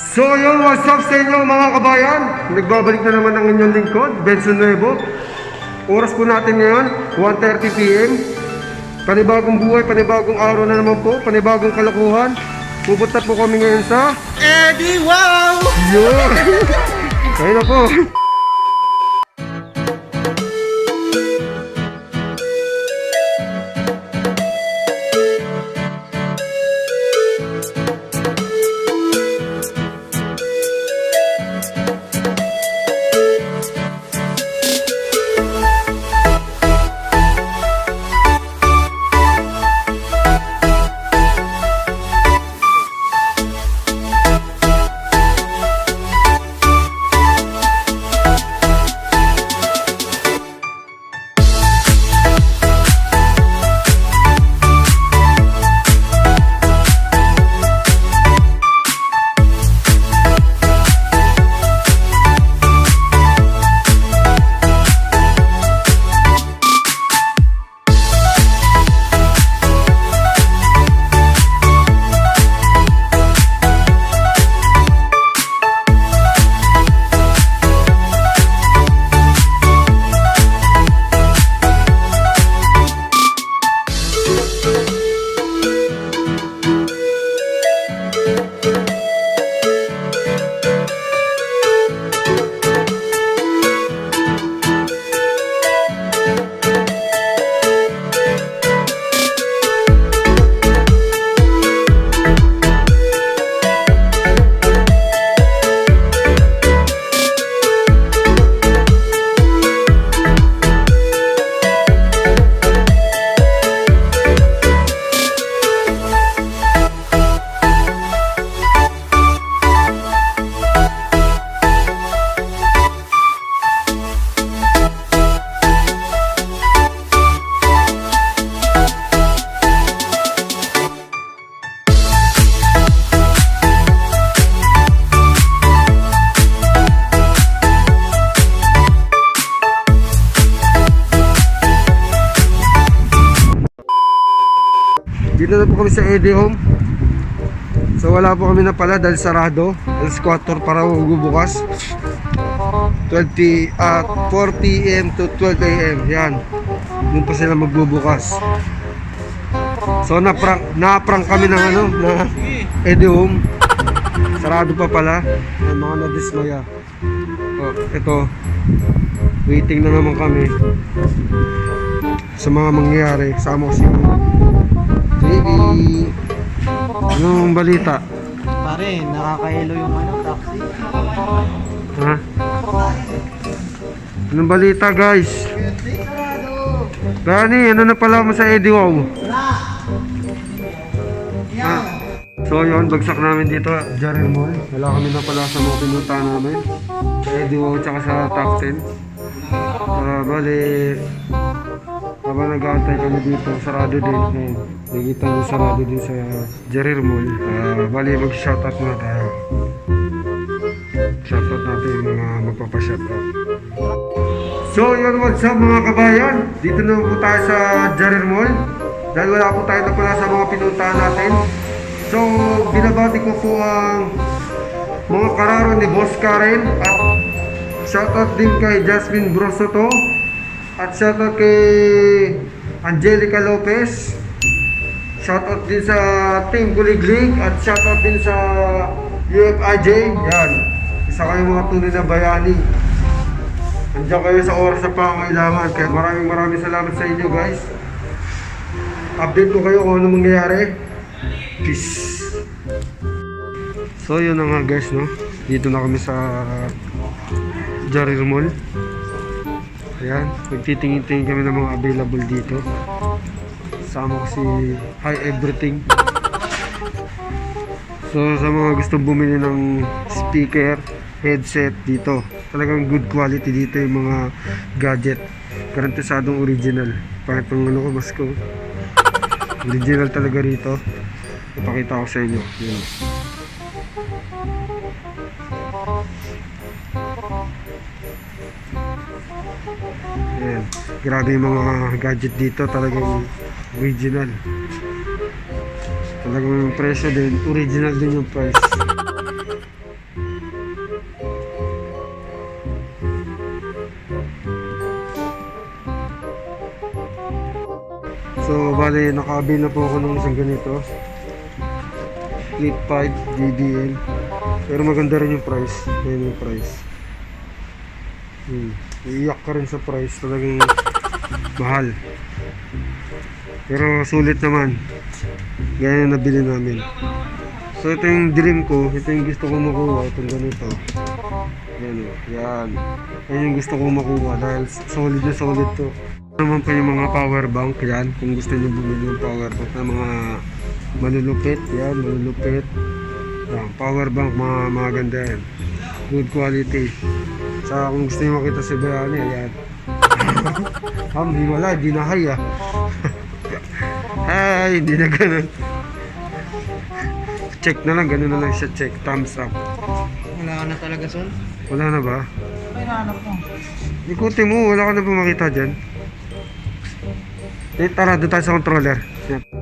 So yun, what's up sa inyo mga kabayan? Nagbabalik na naman ang inyong lingkod, Benson Nuevo. Oras po natin ngayon, 1.30pm. Panibagong buhay, panibagong araw na naman po, panibagong kalokohan. Pupunta po kami ngayon sa... Eddie Wow! Yun! Ayun na po. Dito na po kami sa Eddie Home. So wala po kami na pala dahil sarado. Alas 4 para magbubukas. 12 p at 4 p.m. to 12 a.m. Yan. Doon pa sila magbubukas. So na-prank, na-prank kami ng ano, na Eddie Home. Sarado pa pala. Yan, mga nadismaya. Oh, ito. Waiting na naman kami sa mga mangyayari. Kasama ko si Baby. Anong balita? Pare, nakakailo yung ano, taxi. Ha? Anong balita guys? Gani, ano na pala mo sa Eddie Wow? Ha? So yun, bagsak namin dito, Jarrell Mall. Wala kami na pala sa mga pinunta namin. Sa Eddie Wow tsaka sa Top 10. Uh, bali, habang nag-aantay kami dito, sarado din. Ayan, nakikita nyo sarado din sa Jarrell Mall. Uh, bali, mag-shoutout na tayo. Shoutout natin yung mga magpapa-shoutout. So, yun what's up mga kabayan. Dito na po tayo sa Jarrell Mall. Dahil wala po tayo na pala sa mga pinuntahan natin. So, binabati ko po ang mga kararo ni Boss Karen at shoutout din kay Jasmine Brosoto at shoutout kay Angelica Lopez. Shoutout din sa Team Guliglig. At shoutout din sa UFIJ yan. Isa kayong mga tunay na bayani. Andiyan kayo sa oras sa pangailangan kaya maraming maraming salamat sa inyo guys. Update ko kayo kung ano mangyayari. Peace. So yun na nga guys no? Dito na kami sa Jarir Mall ayan magtitingin-tingin kami ng mga available dito. Sama ko si Hi Everything. So sa mga gustong bumili ng speaker headset dito talagang good quality dito yung mga gadget. Garantisadong original. Pangit ng ano ko mas ko? Original talaga rito. Ipakita ko sa inyo. Yun Ayan. Grabe yung mga gadget dito. Talagang original. Talagang presyo din. Original din yung price. So, bali, nakabil na po ako ng isang ganito. Clip 5 JBL. Pero maganda rin yung price. Ayan yung price. Hmm. Iiyak ka rin sa price. Talagang mahal. Pero sulit naman. Gaya na nabili namin. So ito yung dream ko. Ito yung gusto ko makuha. Itong ganito. Yan o. Yan. Yan yung gusto ko makuha. Dahil solid na solid to. Naman pa yung mga power bank. Yan. Kung gusto niyo bumili yung power bank na mga manulupit. Yan. Manulupit. Yan. Power bank. Mga, mga ganda yan. Good quality. Sa kung gusto niyo makita si Bayani. Ayan. Ham, di wala. Di na hay ah. Ay, hindi na ganun. Check na lang, ganun na lang siya check. Thumbs up. Wala ka na talaga, Sol? Wala na ba? May nahanap mo. Ikutin mo, wala ka na ba makita dyan? Eh, tara, doon tayo sa controller.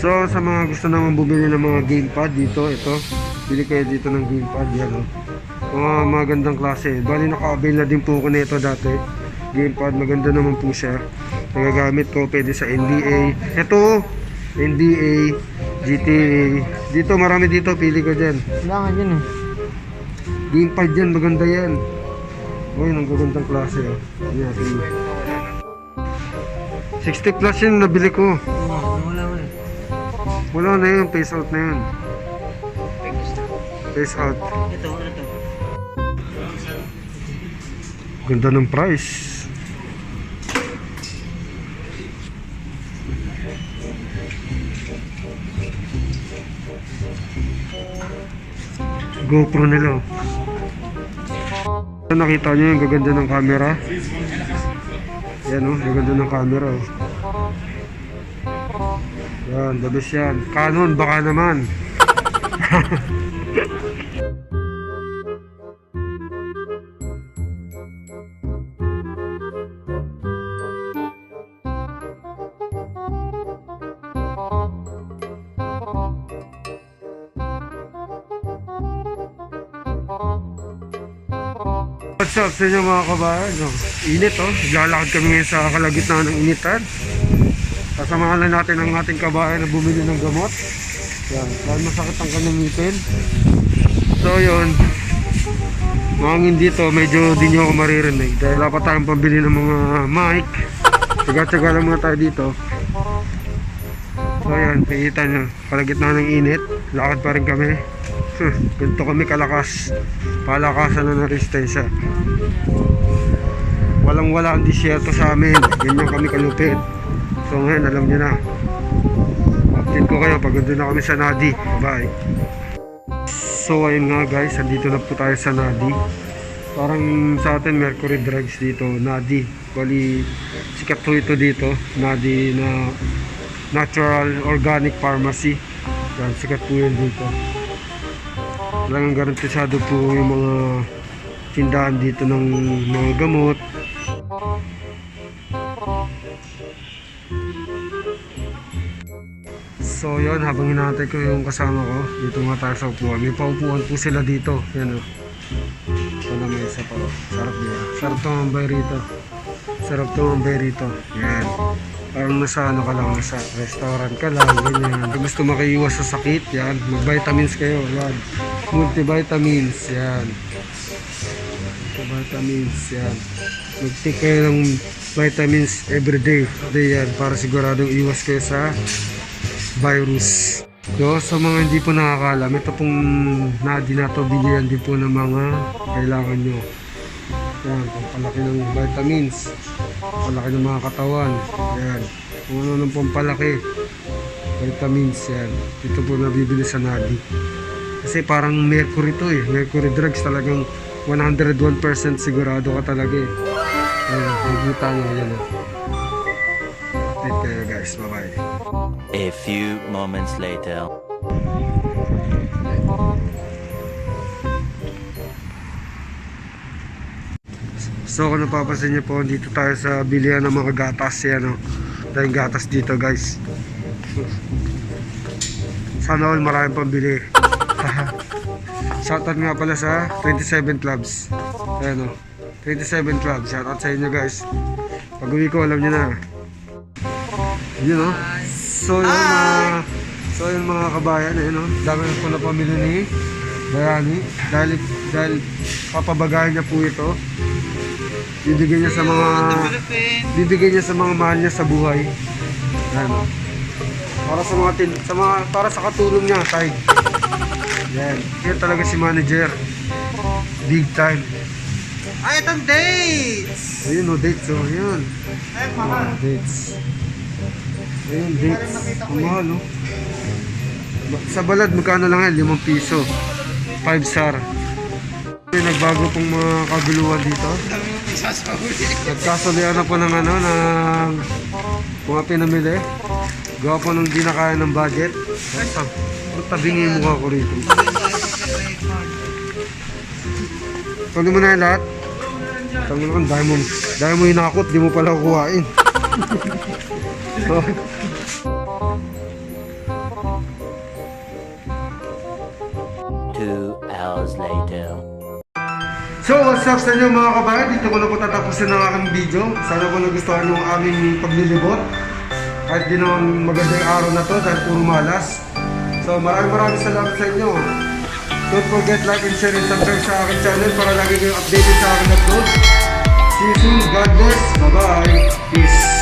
So, sa mga gusto naman bumili ng mga gamepad dito, ito. Bili kayo dito ng gamepad, yan o. Mga magandang klase. Bali, naka-avail na din po ako nito dati. Gamepad, maganda naman po siya. Nagagamit ko, pwede sa NBA. Ito, NBA, GTA. Dito, marami dito, pili ko dyan. Kailangan yun eh. Gamepad yan, maganda yan. Uy, ang gagandang klase. Oh. Yan, sige. 60 plus yun, nabili ko. Wala mo eh. Wala na yun, face out na yun. Face out. Ito, ano Ganda ng price. GoPro nila. oh. Nakita nyo yung gaganda ng camera? Yan o, gaganda ng camera. Oh. Yan, the best yan. Canon, baka naman. What's up sa inyo mga kabayan? No? Init oh. Naglalakad kami ngayon sa kalagitnaan ng initan. Kasamahan lang natin ang ating kabayan na bumili ng gamot. Yan. Dahil masakit ang kanyang ngipin. So yun. Mahangin dito, medyo di nyo ako maririnig. Dahil dapat tayong pambili ng mga mic. Tsaga-tsaga lang muna tayo dito. So yan, nakikita nyo. Kalagitnaan ng init. Lakad pa rin kami. Ganito kami kalakas. Palakasan ng resistensya. Walang wala ang disyerto sa amin. Ganyan kami kalupit. So ngayon, alam nyo na. Update ko kayo pag na kami sa Nadi. Bye. So ayun nga guys, andito na po tayo sa Nadi. Parang sa atin Mercury Drugs dito, Nadi. Bali, sikat po ito dito. Nadi na Natural Organic Pharmacy. Yan, sikat po yun dito. Talagang garantisado po yung mga tindahan dito ng mga gamot. So yun, habang hinahantay ko yung kasama ko, dito nga tayo sa upuan. May paupuan po sila dito. Yan o. Wala may isa pa. oh. Sarap niya. Sarap tumambay rito. Sarap tumambay rito. Yan. Parang nasa ano ka lang, nasa restaurant ka lang, ganyan. Gusto makaiwas sa sakit, yan. Mag-vitamins kayo, yan. Multivitamins, yan. Multivitamins, yan. Mag-take kayo ng vitamins everyday. Day yan, para siguradong iwas kayo sa virus. So, sa mga hindi po nakakalam, ito pong na to, bigyan din po ng mga kailangan nyo. Yan, pampalaki ng vitamins, pampalaki ng mga katawan. Yan, kung ano nang pampalaki, vitamins yan. Dito po nabibili sa nadi. Kasi parang mercury to eh, mercury drugs talagang 101% sigurado ka talaga eh. Ayun, nakikita nyo yan. oh. Update kayo guys, bye bye. A few moments later. So kung napapansin niyo po, dito tayo sa bilihan ng mga gatas. Yan o. Dahil gatas dito guys. Sana all maraming pambili. Shoutout nga pala sa 27 clubs. Ayan o. 27 clubs. Shoutout sa inyo guys. Pag uwi ko, alam niyo na. Yun o. So yun mga So yun mga kabayan, ayun oh, dami na pamilya ni Bayani dahil dahil papabagayan niya po ito. Bibigyan niya sa mga bibigyan niya sa mga mahal niya sa buhay. Yan. Para sa mga tin, sa mga para sa katulong niya, tay. Yan. Yan talaga si manager. Big time. Ay, itong dates! Ayun oh, dates oh, ayun. Ay, Oh, mahal. dates. Ayun, dates. Ang mahal, oh. Sa balad, magkano lang yan? Limang piso. Five star. May nagbago pong mga kaguluhan dito. Dami mo pisasahuli. Nagkasulian na po ng ano, ng mga pinamili. Gawa po nung di na kaya ng budget. Basta, tabingi mo mukha ko rito. Tuloy mo na yan lahat. Tango na dahil mo, dahil mo hinakot, di mo pala kukuhain. so, Two hours later. So, what's up sa inyo mga kabayan? Dito ko na po tatapusin ang aking video. Sana po nagustuhan yung aming paglilibot. Kahit di naman maganda yung araw na to dahil puro malas. So, maraming maraming salamat sa inyo. Don't forget like and share and subscribe sa aking channel para lagi kayong updated sa aking upload. See you soon. God bless. Bye-bye. Peace.